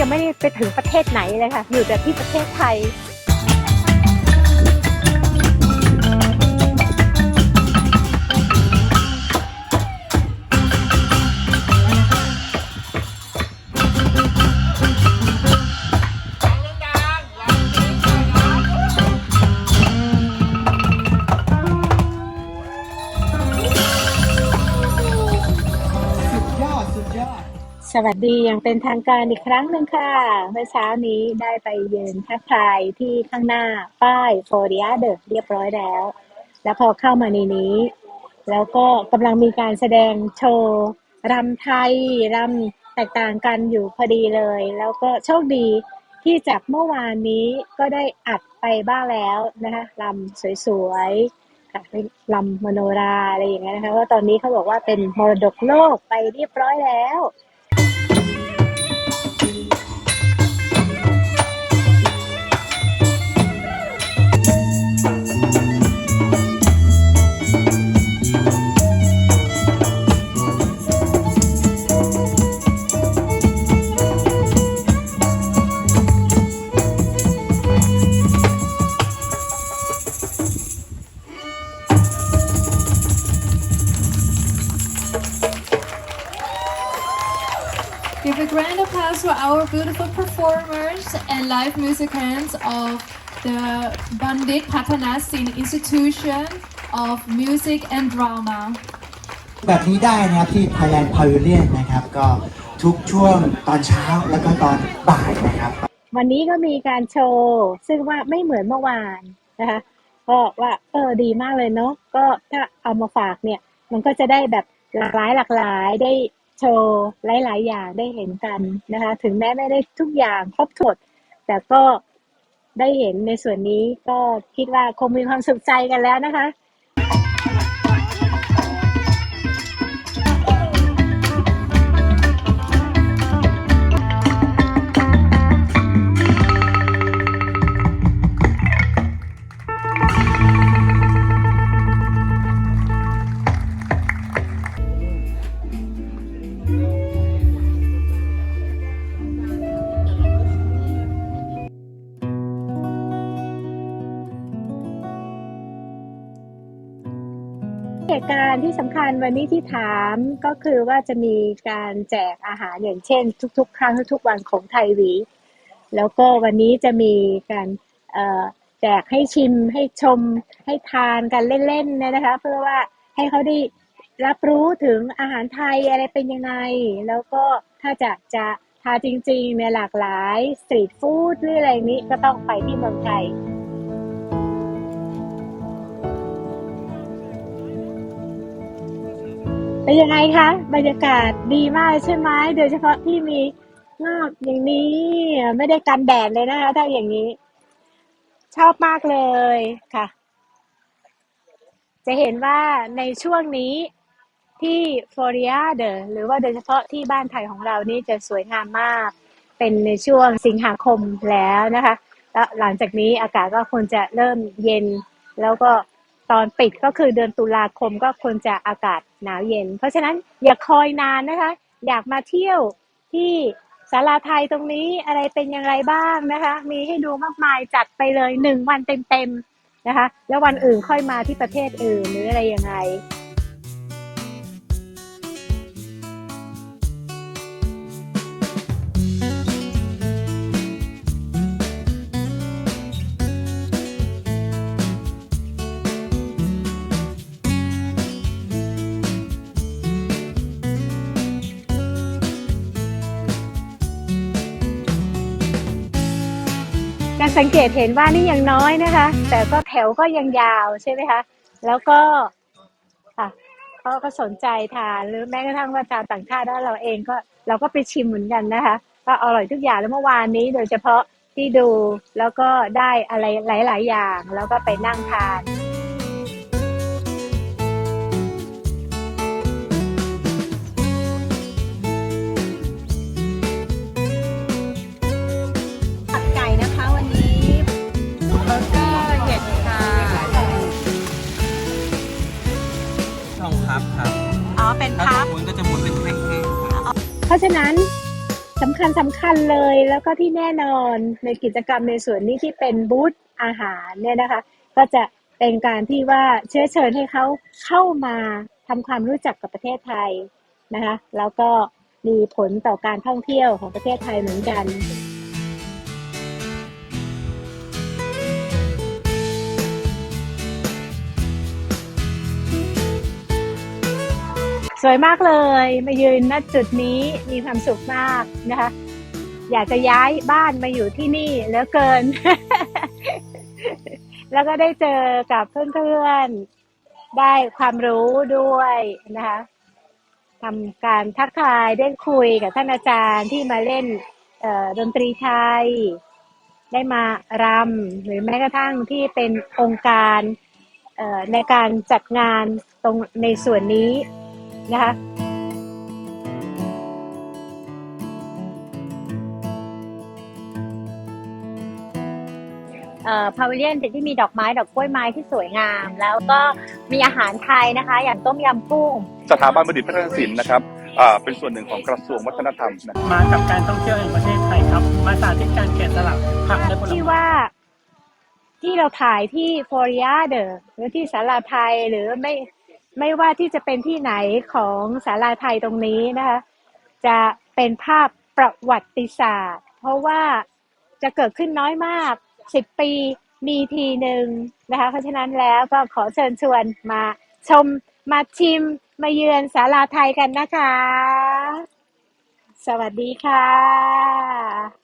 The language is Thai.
ยังไม่ได้ไปถึงประเทศไหนเลยค่ะ อยู่แต่ที่ประเทศไทย สวัสดีอย่างเป็นทางการอีกครั้งหนึ่งค่ะ เมื่อเช้านี้ได้ไปยืนทักทายที่ข้างหน้าป้ายโฟเรียเดอเรียบร้อยแล้ว แล้วพอเข้ามาในนี้ แล้วก็กำลังมีการแสดงโชว์รำไทยรำแตกต่างกันอยู่พอดีเลย แล้วก็โชคดีที่จากเมื่อวานนี้ก็ได้อัดไปบ้างแล้วนะคะรำสวยๆค่ะเป็นรำมโนราอะไรอย่างเงี้ยนะคะว่าตอนนี้เขาบอกว่าเป็นมรดกโลกไปเรียบร้อยแล้ว our beautiful performers and live musicians of the Bandit Patana Sin Institution of Music and Drama. แบบนี้ได้นะครับที่ Thailand Pavilion นะครับ ก็ทุกช่วงตอนเช้าแล้วก็ตอนบ่ายนะครับ วันนี้ก็มีการโชว์ ซึ่งว่าไม่เหมือนเมื่อวานนะคะก็ว่าเออดีมากเลยเนาะก็ถ้าเอามาฝากเนี่ย มันก็จะได้แบบหลากหลายหลากหลายได้ โชว์หลาย ๆ อย่างได้เห็นกันนะคะ ถึงแม้ไม่ได้ทุกอย่างครบถ้วนแต่ก็ได้เห็นในส่วนนี้ก็คิดว่าคงมีความสุขใจกันแล้วนะคะ เหตุการที่สำคัญวันนี้ที่ถามก็คือว่าจะมีการแจกอาหารอย่างเช่น ทุก ๆ ครั้งทุกๆวันของไทยวี แล้วก็วันนี้จะมีการแจกให้ชิมให้ชมให้ทานกันเล่นๆเนยนะคะ เพื่อว่าให้เขาได้รับรู้ถึงอาหารไทยอะไรเป็นยังไง แล้วก็ถ้าจะจะทานจริงๆในหลากหลายสตรีทฟู้ดหรืออะไรนี้ก็ต้องไปที่เมืองไทย เป็นยังไงคะบรรยากาศดีมากใช่ไหมโดยเฉพาะที่มีงอกอย่างนี้ไม่ได้กันแดดเลยนะคะ ถ้าอย่างนี้ ชอบมากเลยค่ะ จะเห็นว่าในช่วงนี้ที่ฟลอริดาเดอหรือว่าโดยเฉพาะที่บ้านไทยของเรานี่จะสวยงามมาก เป็นในช่วงสิงหาคมแล้วนะคะ แล้วหลังจากนี้อากาศก็ควรจะเริ่มเย็นแล้วก็ ตอนปิดก็คือเดือนตุลาคมก็ควรจะอากาศหนาวเย็น เพราะฉะนั้นอย่าคอยนานนะคะ อยากมาเที่ยวที่ศาลาไทยตรงนี้อะไรเป็นอย่างไรบ้างนะคะ มีให้ดูมากมายจัดไปเลยหนึ่งวันเต็มๆนะคะ แล้ววันอื่นค่อยมาที่ประเทศอื่นหรืออะไรยังไง การสังเกตเห็นว่านี่ยังน้อยนะคะ แต่ก็แถวก็ยังยาวใช่ไหมคะ แล้วก็ค่ะเขาก็สนใจทานหรือแม้กระทั่งว่าชาวต่างชาติด้านเราเองก็เราก็ไปชิมเหมือนกันนะคะ ก็อร่อยทุกอย่างแล้วเมื่อวานนี้โดยเฉพาะที่ดูแล้วก็ได้อะไรหลาย ๆ อย่าง แล้วก็ไปนั่งทาน องพับครับอ๋อเป็นถ้าพับม้วนก็จะม้วนเป็นแท่งๆครับเพราะฉะนั้นสสำคัญสำคัญเลยแล้วก็ที่แน่นอนในกิจกรรมในส่วนนี้ที่เป็นบูธอาหารเนี่ยนะคะ ก็จะเป็นการที่ว่าเชื้อเชิญให้เขาเข้ามาทำความรู้จักกับประเทศไทยนะคะ แล้วก็มีผลต่อการท่องเที่ยวของประเทศไทยเหมือนกัน สวยมากเลยมายืนณจุดนี้มีความสุขมากนะคะ อยากจะย้ายบ้านมาอยู่ที่นี่เหลือเกิน แล้วก็ได้เจอกับเพื่อนๆ ได้ความรู้ด้วยนะคะทำการทักทายได้คุยกับท่านอาจารย์ที่มาเล่นดนตรีไทย ได้มารำหรือแม้กระทั่งที่เป็นองค์การในการจัดงานตรงในส่วนนี้ นะคะเอ่อพาวิเลียนที่มีดอกไม้ดอกกล้วยไม้ที่สวยงาม แล้วก็มีอาหารไทยนะคะ อย่างต้มยำกุ้ง สถาบันบัณฑิตพัฒนศิลป์นะครับอ่าเป็นส่วนหนึ่งของกระทรวงวัฒนธรรมนะมากับการท่องเที่ยวแห่งประเทศไทยครับ มาสาธิตการแกะสลักผักและผลที่ไม้ว่าที่เราถ่ายที่ฟลอริอาเดอหรือที่ศาลาไทยหรือไม่ ไม่ว่าที่จะเป็นที่ไหนของศาลาไทยตรงนี้นะคะจะเป็นภาพประวัติศาสตร์ เพราะว่าจะเกิดขึ้นน้อยมากสิบปีมีทีหนึ่งนะคะเพราะฉะนั้นแล้วก็ขอเชิญชวนมาชมมาชิมมาเยือนศาลาไทยกันนะคะ สวัสดีค่ะ